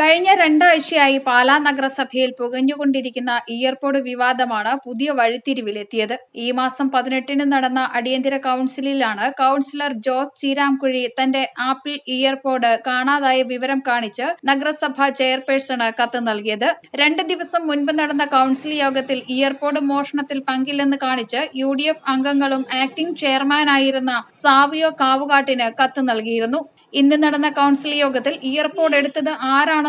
കഴിഞ്ഞ രണ്ടാഴ്ചയായി പാലാ നഗരസഭയിൽ പുകഞ്ഞുകൊണ്ടിരിക്കുന്ന ഇയർപോഡ് വിവാദമാണ് പുതിയ വഴിത്തിരിവിലെത്തിയത്. ഈ മാസം പതിനെട്ടിന് നടന്ന അടിയന്തര കൌൺസിലിലാണ് കൌൺസിലർ ജോസ് ചീരാംകുഴി തന്റെ ആപ്പിൾ ഇയർപോഡ് കാണാതായ വിവരം കാണിച്ച് നഗരസഭാ ചെയർപേഴ്സണ് കത്ത് നൽകിയത്. രണ്ട് ദിവസം മുൻപ് നടന്ന കൌൺസിൽ യോഗത്തിൽ ഇയർപോഡ് മോഷണത്തിൽ പങ്കില്ലെന്ന് കാണിച്ച് യു ഡി എഫ് അംഗങ്ങളും ആക്ടിംഗ് ചെയർമാനായിരുന്ന സാവിയോ കാവുകാട്ടിന് കത്ത് നൽകിയിരുന്നു. ഇന്ന് നടന്ന കൌൺസിൽ യോഗത്തിൽ ഇയർപോഡ് എടുത്തത്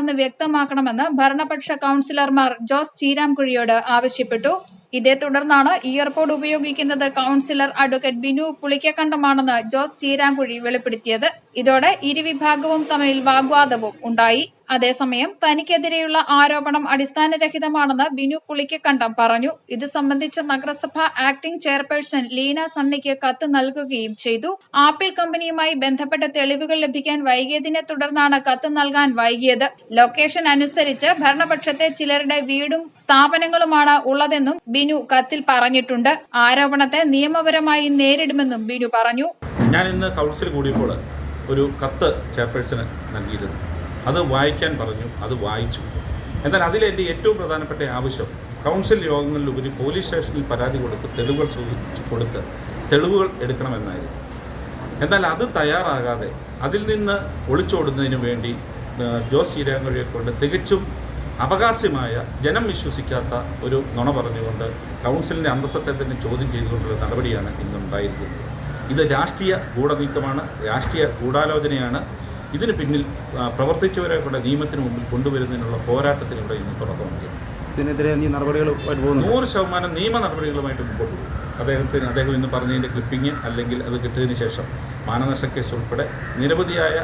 ആരാണെന്ന് വ്യക്തമാക്കണമെന്ന് ഭരണപക്ഷ കൌൺസിലർമാർ ജോസ് ചീരാംകുഴിയോട് ആവശ്യപ്പെട്ടു. ഇതേ തുടർന്നാണ് ഇയർപോഡ് ഉപയോഗിക്കുന്നത് കൌൺസിലർ അഡ്വക്കേറ്റ് ബിനു പുളിക്കക്കണ്ടമാണെന്ന് ജോസ് ചീരാംകുഴി വെളിപ്പെടുത്തിയത്. ഇതോടെ ഇരുവിഭാഗവും തമ്മിൽ വാഗ്വാദവും ഉണ്ടായി. അതേസമയം തനിക്കെതിരെയുള്ള ആരോപണം അടിസ്ഥാനരഹിതമാണെന്ന് ബിനു പുളിക്കക്കണ്ടം പറഞ്ഞു. ഇത് സംബന്ധിച്ച് നഗരസഭ ആക്ടിംഗ് ചെയർപേഴ്സൺ ലീന സണ്ണിക്ക് കത്ത് നൽകുകയും ചെയ്തു. ആപ്പിൾ കമ്പനിയുമായി ബന്ധപ്പെട്ട തെളിവുകൾ ലഭിക്കാൻ വൈകിയതിനെ തുടർന്നാണ് കത്ത് നൽകാൻ വൈകിയത്. ലൊക്കേഷൻ അനുസരിച്ച് ഭരണപക്ഷത്തെ ചിലരുടെ വീടും സ്ഥാപനങ്ങളുമാണ് ഉള്ളതെന്നും ബിനു കത്തിൽ പറഞ്ഞിട്ടുണ്ട്. ആരോപണത്തെ നിയമപരമായി നേരിടുമെന്നും ബിനു പറഞ്ഞു. ഞാൻ ഇന്ന് കൗൺസിൽ കൂടിയപ്പോൾ ഒരു കത്ത് ചെയർപേഴ്സണ് നൽകിയിരുന്നു. അത് വായിക്കാൻ പറഞ്ഞു അത് വായിച്ചു. എന്നാൽ അതിലെന്റെ ഏറ്റവും പ്രധാനപ്പെട്ട ആവശ്യം കൗൺസിൽ യോഗങ്ങളിലുപരി പോലീസ് സ്റ്റേഷനിൽ പരാതി കൊടുത്ത് തെളിവുകൾ കൊടുത്ത് തെളിവുകൾ എടുക്കണമെന്നായിരുന്നു. എന്നാൽ അത് തയ്യാറാകാതെ അതിൽ നിന്ന് ഒളിച്ചോടുന്നതിന് വേണ്ടി ജോസ് ചീരാങ്കുഴിയെ കൊണ്ട് തികച്ചും അവകാശ്യമായ ജനം വിശ്വസിക്കാത്ത ഒരു നുണ പറഞ്ഞുകൊണ്ട് കൗൺസിലിന്റെ അന്തസ്സത്തെ തന്നെ ചോദ്യം ചെയ്തുകൊണ്ടുള്ള നടപടിയാണ് ഇന്നുണ്ടായിരിക്കുന്നത് ഇത് രാഷ്ട്രീയ ഗൂഢനീക്കമാണ് രാഷ്ട്രീയ ഗൂഢാലോചനയാണ്. ഇതിന് പിന്നിൽ പ്രവർത്തിച്ചവരെ കൂടെ നിയമത്തിന് മുമ്പിൽ കൊണ്ടുവരുന്നതിനുള്ള പോരാട്ടത്തിലൂടെ ഇന്ന് തുടക്കമാക്കി ഇതിനെതിരെ നടപടികൾ നൂറ് ശതമാനം നിയമ നടപടികളുമായിട്ട് മുമ്പോട്ട് പോകും. അദ്ദേഹത്തിന് അദ്ദേഹം ഇന്ന് പറഞ്ഞതിന്റെ ക്ലിപ്പിംഗ് അല്ലെങ്കിൽ അത് കിട്ടിയതിന് ശേഷം മാനനഷ്ട കേസ് ഉൾപ്പെടെ നിരവധിയായ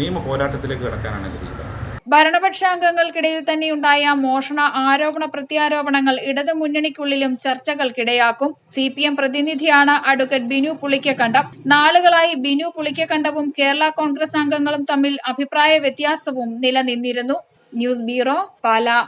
നിയമ പോരാട്ടത്തിലേക്ക് കടക്കാനാണ് കഴിയുക ഭരണപക്ഷാംഗങ്ങൾക്കിടയിൽ തന്നെയുണ്ടായ മോഷണ ആരോപണ പ്രത്യാരോപണങ്ങൾ ഇടതു മുന്നണിക്കുള്ളിലും ചർച്ചകൾക്കിടയാക്കും. സി പി എം പ്രതിനിധിയാണ് അഡ്വക്കേറ്റ് ബിനു പുളിക്കക്കണ്ടം. നാളുകളായി ബിനു പുളിക്കക്കണ്ടവും കേരള കോൺഗ്രസ് അംഗങ്ങളും തമ്മിൽ അഭിപ്രായ വ്യത്യാസവും നിലനിന്നിരുന്നു. News bureau Pala.